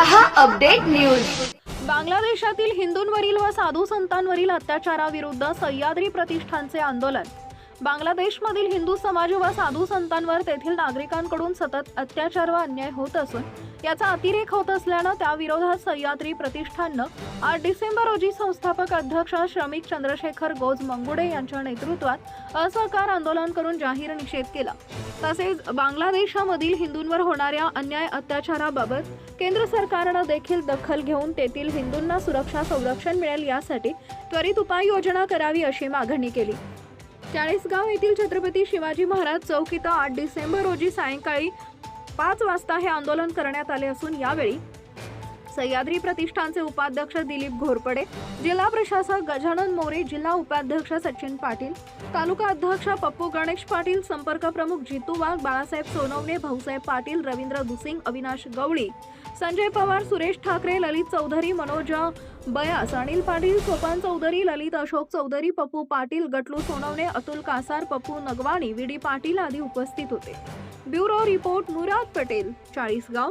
रहा update news. बांगलादेशातील हिंदूंवरील व साधू संतांवरील अत्याचाराविरुद्ध सह्याद्री प्रतिष्ठानचे आंदोलन. बांगलादेशमधील हिंदू समाज व साधू संतांवर तेथील नागरिकांकडून सतत अत्याचार व अन्याय होत असून याचा अतिरेक होत असल्यानं त्याविरोधात सह्याद्री प्रतिष्ठाननं आठ डिसेंबर रोजी संस्थापक अध्यक्ष श्रमिक चंद्रशेखर गोज मंगुडे यांच्या नेतृत्वात असहकार आंदोलन करून जाहीर निषेध केला. तसेच बांगलादेशामधील हिंदूंवर होणाऱ्या अन्याय अत्याचाराबाबत केंद्र सरकारनं देखील दखल घेऊन तेथील हिंदूंना सुरक्षा संरक्षण मिळेल यासाठी त्वरित उपाययोजना करावी अशी मागणी केली. चाळीसगाव येथील छत्रपती शिवाजी महाराज चौक इथं आठ डिसेंबर रोजी सायंकाळी पाच वाजता हे आंदोलन करण्यात आले असून यावेळी सह्याद्री प्रतिष्ठानचे उपाध्यक्ष दिलीप घोरपडे जिल्हा प्रशासक गजानन मोरे जिल्हा उपाध्यक्ष सचिन पाटील तालुका अध्यक्ष पप्पू गणेश पाटील संपर्क प्रमुख जितू वाघ बाळासाहेब सोनवणे भाऊसाहेब पाटील रवींद्र दुसिंग अविनाश गवळी संजय पवार सुरेश ठाकरे ललित चौधरी मनोज बयास अनिल पाटील सोपान चौधरी ललित अशोक चौधरी पप्पू पाटील गटलू सोनवणे अतुल कासार पप्पू नगवाणी व्ही डी पाटील आदी उपस्थित होते. Bureau report Murad Patel Chalisgaon.